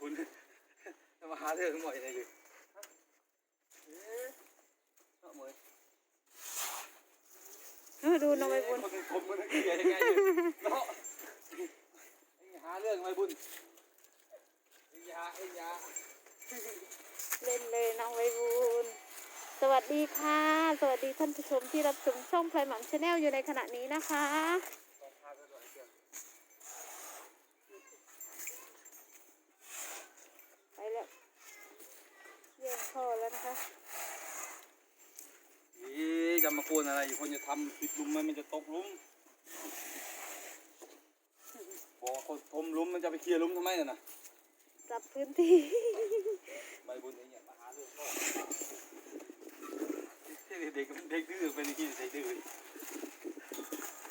บุญจะมาหาเรื่องหน่อยเลยดิเอ๊ะเนาะเหมยเออดูน้องใบบุญคนผมมันเกลียดยังไงอยู่เนาะไอ้หาเรื่องใบบุญไอ้ยาไอ้ยาเล่นเลยน้องใบบุญสวัสดีค่ะ สวัสดีท่านผู้ชมที่รับชมช่องพลายหม่ำชาแนลอยู่ในขณะนี้นะคะ ลองพาไปหน่อยเชียว ไปแล้วแย่งพ่อแล้วนะคะ นี่ จะมาโกนอะไรอยู่คนจะทำปิดหลุมมันมันจะตกหลุมบอกว่าคนทมหลุมมันจะไปเคลียร์หลุมทำไมน่ะนะจับพื้นที่ใบบุญไอ้เนี่ยมาหาเรื่องพ่อเด็กเด็กเด็กดื้อเป็นที่เด็กดื้อ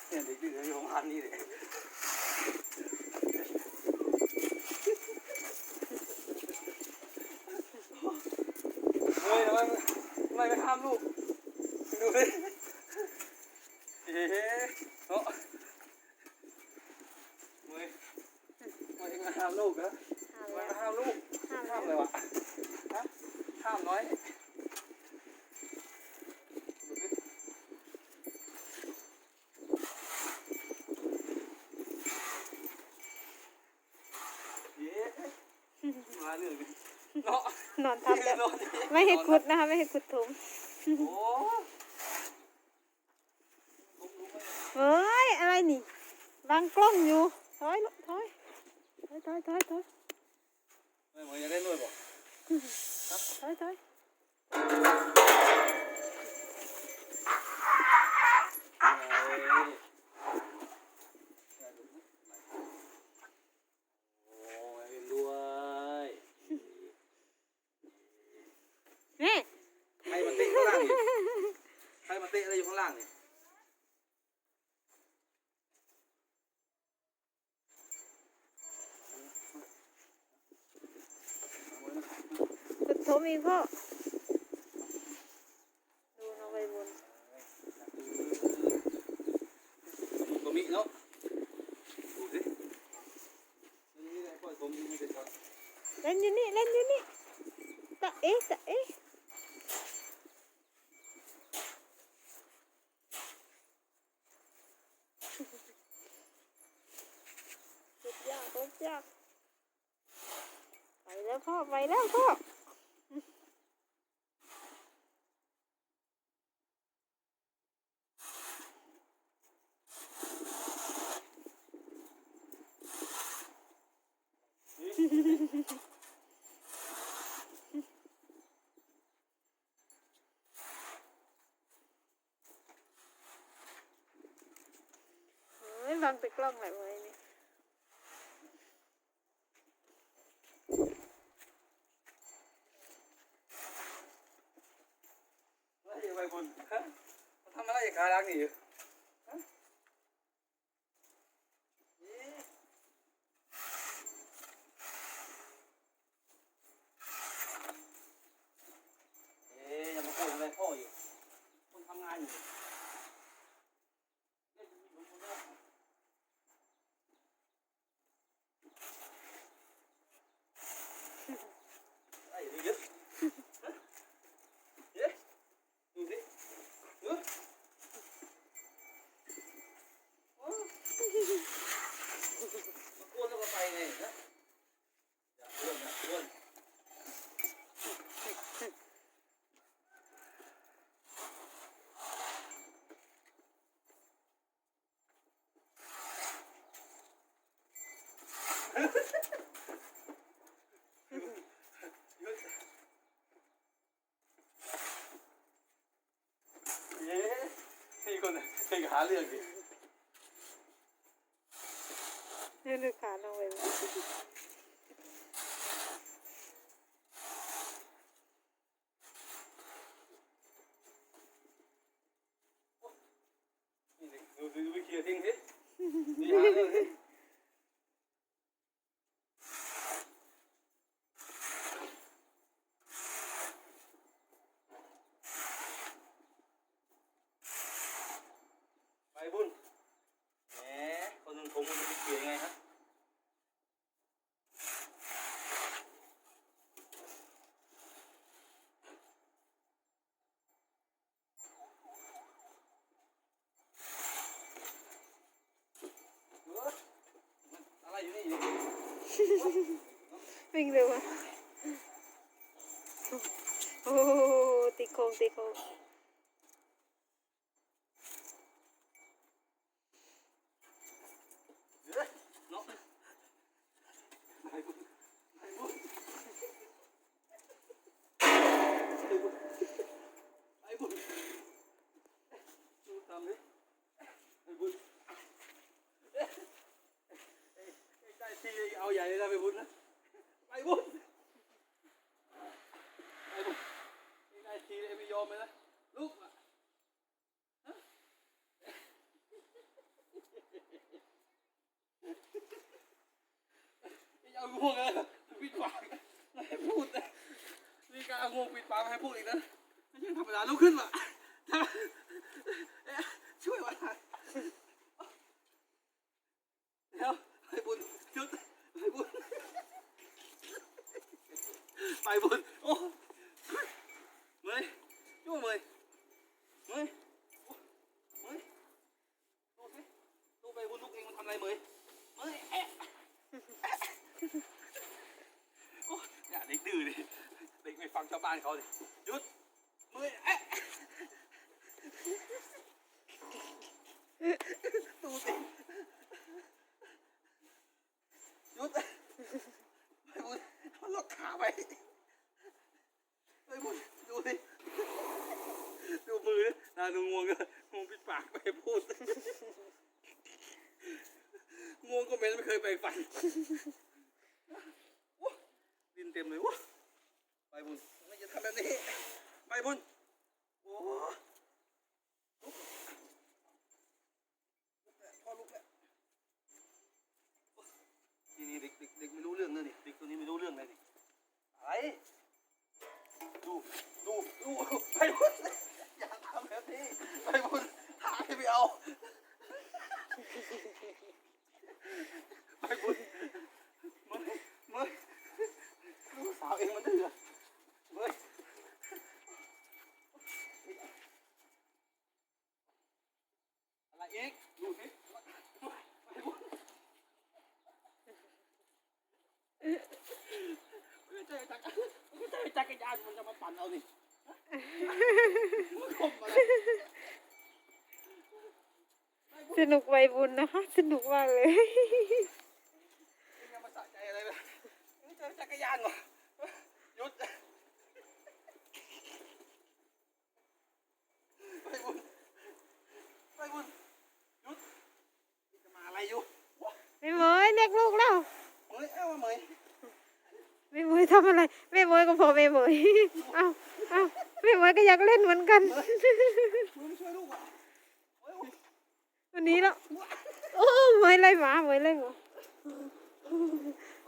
เนี่ยเด็กดื้ออยู่ประมาณนี้เลยเฮ้ยทำไมทำไมไม่ห้ามลูกดูดิเอ๊ะเนาะเฮ้ยทำไมถึงมาห้า มลูกนะห้ามทำไมแล้วมาห้ามลูกห้ามห้ามแล้เลยววะฮะห้ามน้อยดูดิเย้มาเรื่องดิเนาะนอนทับแล้วนอนดิไม่ให้ขุดนะคะ ไม่ให้ขุดถมโอ้ผมรู้ไหมเฮ้ย อะไรนี่ วางกล้องอยู่ถอยลูกถอย ถอยถอยถอยถอยไม่เหมือนจะเล่นด้วยบ่ถอยถอยโอ้ยเล่นด้วยนี่ใครมาเตะข้างล่างนี่ใครมาเตะอะไรอยู่ข้างล่างนี่ ขุดถ มอีกพ่อ ดูน้องใบบุญตัวมิเนาะดูสินี่ไงปล่อยผมนี่เด็ดก่อนเล่นอยู่นี่เล่นอยู่นี่ตะเอ๊ะตะเอ๊ะสุดยอดสุดยอดไปแล้วพ่อ ไปแล้วพ่อ เฮ้ยบังแต่ กล้องไหนไว้นี่อะไรไปบุญฮะทำอะไรอย่างขาลังนี่อยู่ฮะเอ๊ะอย่ามาโกงอะไรพ่ออยู่คนทำงานอยู่เล่นมีหลุมคนเดียวไอ้นี่เยอะฮะเอ๊ะดูสิเออโอ้มาโกนแล้วก็ไปไงนะอย่าอ้วนนะอ้วน เย้นี่คน เคยหาเรื่องดินี่ดูขาน้องใบบุญ นี่ดิดูดูดูไปเคลียร์ทิ้งสินี่หาเรื่องสิไปบุญแหมคนหนึ่งผมมันจะไปเคลียร์ยังไงฮะ วิ่งเร็วอะโอ้โเอาใหญ่เลยนะไอ้บุญนะไอ้บุญไอ้บุญใกล้ที่เลยไม่ยอมเลยนะลุกอะฮะเอางวงเลยปิดปากไม่ให้พูดนะนี่ก็เอางวงปิดปากไม่ให้พูดอีกนะไม่ใช่ธรรมดาลุกขึ้นว่ะทำเอ๊ะช่วยว่าเดี๋ยวไปบุญชุดไปบุญ ไปบุญโอ้เมยช่วยเมยเมยโอ้เมยดูสิดูไปบุญลุกเองมันทำอะไรเมยเมยเอ๊ะโอ้ยเนี่ยเด็กดื้อดิเด็กไม่ฟังชาวบ้านเขาดิหยุดมือเอ๊ะดูสิหยุดไปบุญมันล็อกขาไปไปบุญดูสิดู มือนาดูงวงก็งวงปิดปากไปพูดงวงก็เม็นไม่เคยไปฟันดินเต็มเลยวะไปบุญไม่จะทำแบบนี้ ไปบุญโอ้ลุกลุกแล้วพ่อลุกแล้วนี่นี่เด็กเด็กเด็กไม่รู้เรื่องเลยนี่เด็กตัวนี้ไม่รู้เรื่องเลยนี่อะไรดูดูดูไปบุญอย่าทำแบบนี้ไปบุญหาให้ไปเอาไปบุญมึงมึง ลูกสาวเองมันดื้อเฮ้ยอะไร เองดูสิไม่ใช่จักรไม่ใช่จักรยานมันจะมาปั่นเอานี่มันคมอะไรสนุกวัยบุญนะคะสนุกมากเลยยังมาสะใจอะไรเลยไม่ใช่จักรยานเหรอหยุดไปบุญไปบุญหยุดนี่จะมาอะไรอยู่ แม่เหมยเรียกลูกแล้ว เฮ้ยเอ้าเหมย แม่เหมยทำอะไรแม่เหมยก็พอแม่เหมยเอาเอาแม่เหมยก็อยากเล่นเหมือนกัน มึงไม่ช่วยลูกอะเฮ้ย วันนี้แล้วโอ้เหมยไล่หมาเหมยไล่หมา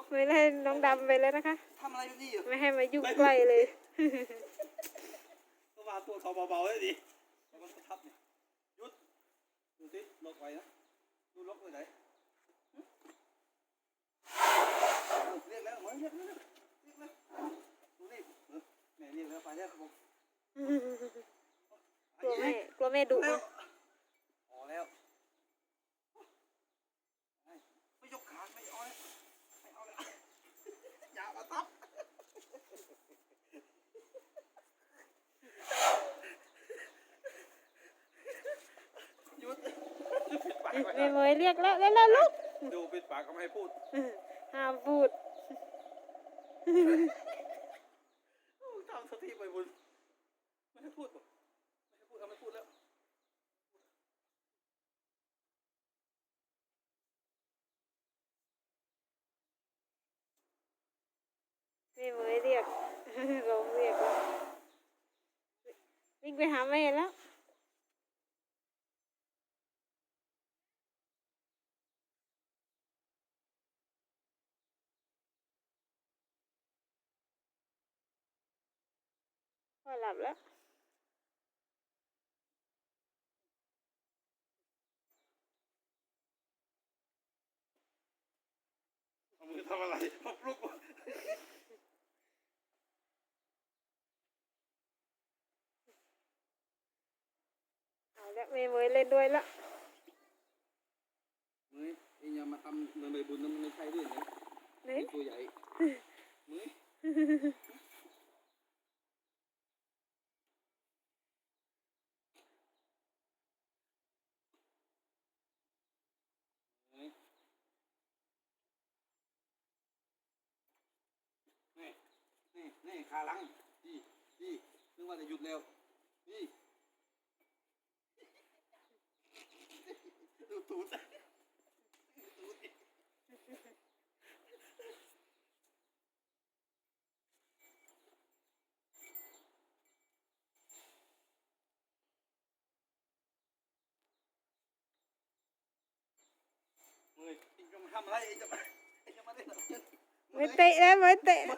เหมยไล่น้องดำไปแล้วนะคะ ทำอะไรอยู่นี่อยู่ไม่ให้มายุ่งใกล้เลยก็วางตัวเขาเบาๆเลยดิแล้วมันก็ทับเนี่ยหยุดดูสิล็อกไว้นะดูล็อกไว้ไหนหึเรียกแล้วเหมยเรียกแล้วเรียกแล้วดูนี่เออแม่เรียกแล้วไปแล้วครับผมกลัวแม่กลัวแม่ดุแล้นะวพอแล้วไม่ยกขาไม่เอาแล้วไม่เอาแล้วอย่ามาทับหยุดปิดปากไว้ แม่เหมยเรียกแล้วแล้วแล้วลูกดูปิดปากก็ไม่ให้พูดห้ามพูดทำสติไปบุญไม่ให้พูดบอกไม่ให้พูดเอาไม่พูดแล้วแม่เหมยเรียกร้องเรียกแล้ววิ่งไปหาแม่แล้ว hơi lặp lắm không người ta mà lại một lúc. Ờ, dạ, mẹ mới lên đuôi lắm. Mới đi nhà mà tâm mười bốn năm nay thay đuôi nhỉ? Đấy. Tôi dậy. Mới. นี่ขาหลังนี่นี่นึกว่าจะหยุดเร็วนี่ดูตูดตูดมึงทำอะไรไอ้จะมาไอ้จะมาได้หรอ mới tệ đấy mới tệ đấy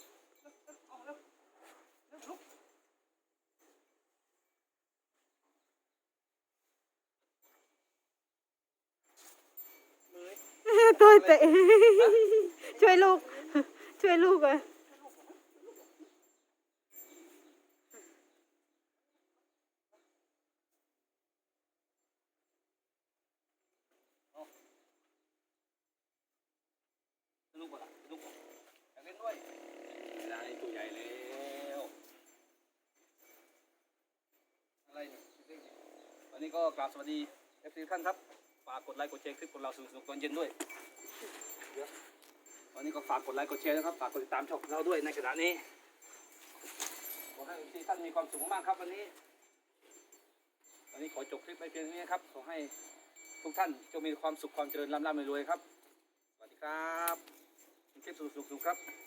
ตัวเตะช่วยลูก ช่วยลูกอะลูกบ่ละลูกอยากเล่นด้วยได้ตัวใหญ่แล้วอะไรนี่วันนี้ก็กราบสวัสดีเอฟซีท่านครับ ฝากกดไลค์กดแชร์คลิปของเราสนุกๆตอนเย็นด้วยวันนี้ก็ฝากกดไลค์กดแชร์นะครับฝากกดติดตามช่องเราด้วยในขณะนี้ขอให้ทุกท่านมีความสุขมากครับวันนี้วันนี้ขอจบคลิปไปเพียงเท่านี้ครับขอให้ทุกท่านจงมีความสุขความเจริญร่ำร่ำรวยครับสวัสดีครับคลิปสุขๆครับ